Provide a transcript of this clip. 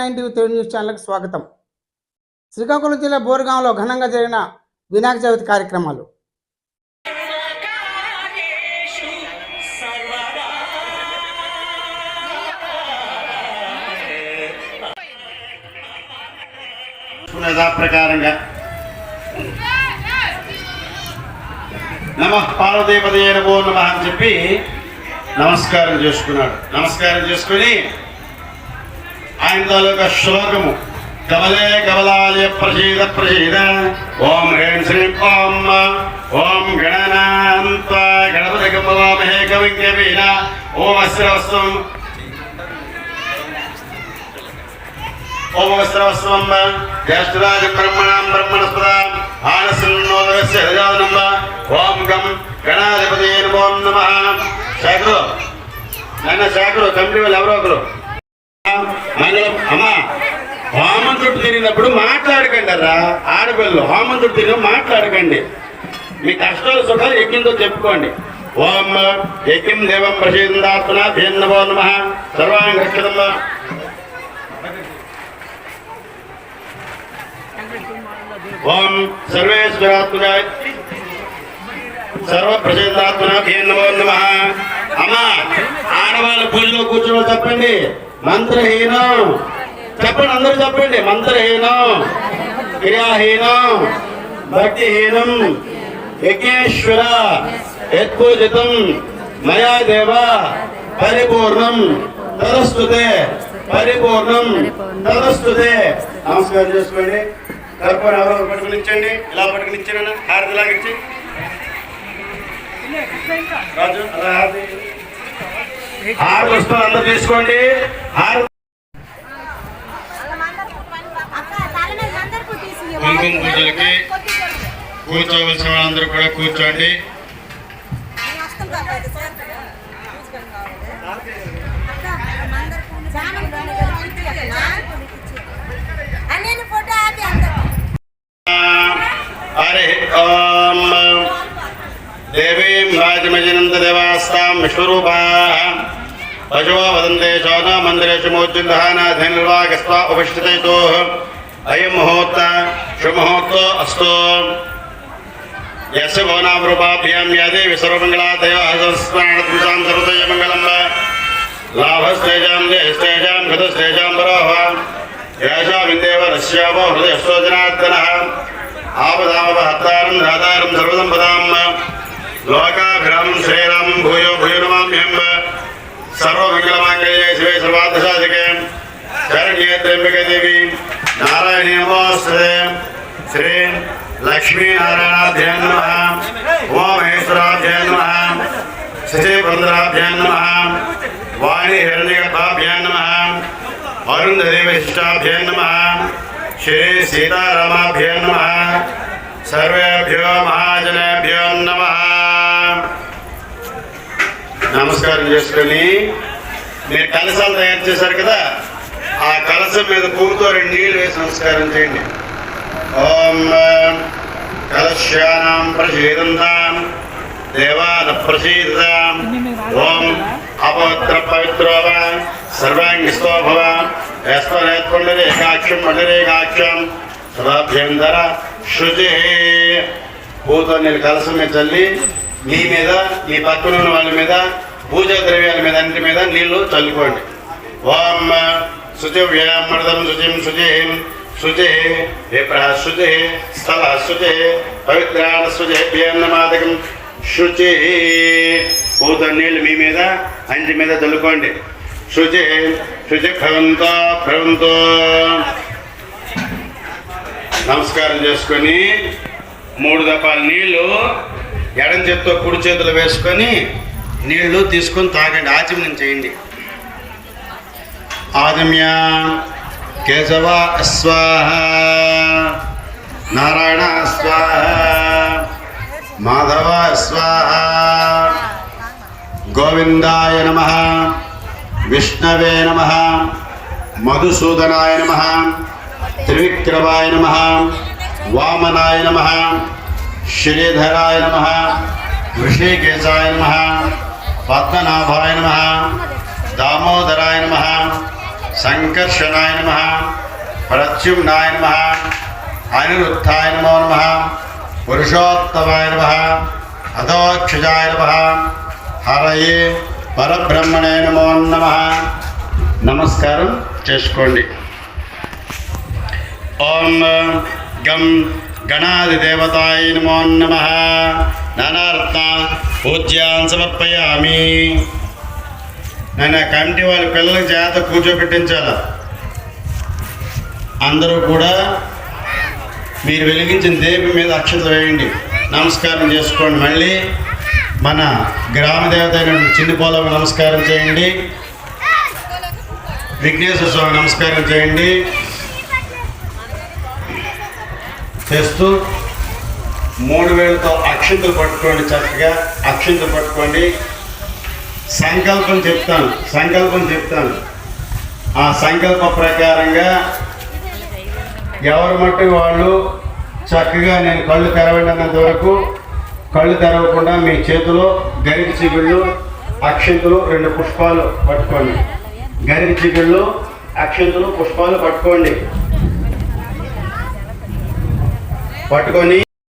Nine TV Telugu news ఛానల్కి స్వాగతం. శ్రీకాకుళం జిల్లా బోరుగాంలో ఘనంగా జరిగిన వినాయక చవితి కార్యక్రమాలు. యథాప్రకారంగా. నమ పార్వతీపదే నమో నమ అని చెప్పి నమస్కారం చేసుకున్నాడు. నమస్కారం చేసుకుని ఆయన తాలూకా శ్లోకము. కమలే కమలాలయ ప్రసీద ప్రసీద. ఓం హ్రీం శ్రీం ఓం ఓం గణనాంత గణపతి గమవామహే కవిం కవీన ఓం అస్రవస్వం ఓం వస్త్రవస్వం జ్యేష్ఠరాజ బ్రహ్మణాం బ్రహ్మణస్పదాం. ఆనశ్రీనోదరస్య హరిజానం ఓం గం గణాధిపతి నమో నమ. శాఖరు శాఖరు వాళ్ళు ఎవరో ఒకరు? అందులో అమ్మ హోమంతుడు తిరిగినప్పుడు మాట్లాడకండి రా ఆడపిల్లలు హోమంతుడు తిరిగి మాట్లాడకండి. మీ కష్టాలు సుఖాలు ఎక్కిందో చెప్పుకోండి. ఓం ఎక్కిం దేవం ప్రసీదాత్మన భేన్నవో నమ. సర్వాంగ రక్షదమ్మ ఓం సర్వేశ్వరాత్మక సర్వ ప్రసిద్ధాత్మన నమో నమ. అమ్మా ఆడవాళ్ళ పూజలో కూర్చోవాలి చెప్పండి. మంత్రహీనం. చెప్పండి అందరూ చెప్పండి. మంత్రహీనం క్రియాహీనం భక్తిహీనం యజ్ఞేశ్వర యత్పూజితం మయా దేవ పరిపూర్ణం తదస్తుతే పరిపూర్ణం తదస్తుతే. నమస్కారం చేసుకోండి. కర్పూర ఎవరో పట్టుకునిచ్చండి ఇలా పట్టుకునిచ్చాను హారతి లాగించి రాజు అలా హారతి. హారతి వస్తువులు అందరూ తీసుకోండి. హారతి కుంకుమ పూజలకి కూర్చోవలసిన వాళ్ళందరూ కూడా కూర్చోండి. హరి ఓం. దేవీం రాజమజనంద దేవాస్తాం విశ్వరూపా पशवो वदन्ते शाना मन्दिरेषु मोद्युद्धहानाधैर्वा गत्वा उपविष्टतैतोः अयं मुहूर्त शुमुहूर्तो अस्तु। यस्य भवनां रूपाभ्यां यादेवि सर्वमङ्गलादयः संस्मरणपुंसां सर्वतयमङ्गलं वा। लाभस्तेजां देहस्तेजां घृतस्तेजां पराः येषामिन्देव रस्यामो हृदयस्तो जनार्दनः। आपदामपहत्तारं धातारं सर्वदं वदाम लोकाभिरां श्रीरामं भूयो भूयो। సర్వమంగళమాంగళ్యే శివే సర్వార్థసాధికే శరణ్యే త్ర్యంబకే దేవి నారాయణీ నమోస్తుతే శ్రీ లక్ష్మీనారాయణాభ్యాం నమః ఉమామహేశ్వరాభ్యాం నమః శశిపురంధరాభ్యాం నమః వాణి హిరణ్యగర్భాభ్యాం నమః అరుంధతి విశిష్టాభ్యాం నమః శ్రీ సీతారామాభ్యాం నమః సర్వేభ్యో మహాజనేభ్యో నమః నమస్కారం చేసుకొని మీరు కలశాలు తయారు చేశారు కదా? ఆ కలశం మీద పువ్వుతో రెండు నీళ్ళు వేసి నమస్కారం చేయండి. ఓం కలశ్యానాం ప్రసీదంతాం దేవాన ప్రసీదాం ఓం అపవిత్ర పవిత్రో వా సర్వాంగిస్తో భవ మండరేకాక్షం సదాభ్యంతర శృతి. పూతో నేను కలసం తల్లి చల్లి మీ మీద మీ పక్కన ఉన్న వాళ్ళ మీద పూజా ద్రవ్యాల మీద అన్నిటి మీద నీళ్ళు చల్లుకోండి. ఓం శుచి వ్యామృతం శుచిం శుచిం శుచి విప్ర శుచి స్థల శుచి పవిత్రాణ శుచి శుచి పూత నీళ్ళు మీ మీద అంటి మీద చల్లుకోండి. శుచి శుచి భవంతో భవంతో. నమస్కారం చేసుకొని మూడు దపాల నీళ్ళు ఎడం చేత్తో కుడి చేతులు వేసుకొని నీళ్ళు తీసుకొని తాగండి ఆచమనం చేయండి. ఆదమ్య కేశవ స్వాహ నారాయణ స్వాహ మాధవ స్వాహ గోవిందాయ నమ విష్ణవే నమ మధుసూదనాయ నమ త్రివిక్రమాయ నమ వామనాయ నమ శ్రీధరాయ నమ ఋషికేశాయ నమ పద్మనాభాయ నమ దామోదరాయ నమ సంకర్షణాయ నమ ప్రత్యుమ్నాయ నమ అనిరుద్ధాయ నమో నమ పురుషోత్తమాయ నమ అధోక్షజాయ నమ హరయే పరబ్రహ్మణే నమో నమ. నమస్కారం చేసుకోండి. ఓం గం గణాది దేవతాయ నమో నమ. నానారత్న పూజ్యాన్ సమర్పయామి. నేను కమిటీ వాళ్ళ పిల్లలకి చేత కూర్చోబెట్టించాల అందరూ కూడా మీరు వెలిగించిన దేవి మీద అక్షతలు వేయండి. నమస్కారం చేసుకోండి. మళ్ళీ మన గ్రామ దేవత అయినటువంటి చిన్నపోలకు నమస్కారం చేయండి. విఘ్నేశ్వర స్వామి నమస్కారం చేయండి. చేస్తూ మూడు వేలతో అక్షింతలు పట్టుకోండి చక్కగా. అక్షింతలు పట్టుకోండి. సంకల్పం చెప్తాను సంకల్పం చెప్తాను. ఆ సంకల్ప ప్రకారంగా ఎవరి మట్టి వాళ్ళు చక్కగా నేను కళ్ళు తెరవడినంత వరకు కళ్ళు తెరవకుండా మీ చేతిలో గరిక చిగుళ్ళు అక్షంతులు రెండు పుష్పాలు పట్టుకోండి. గరిక చిగుళ్ళు అక్షంతులు పుష్పాలు పట్టుకోండి. పట్టుకొని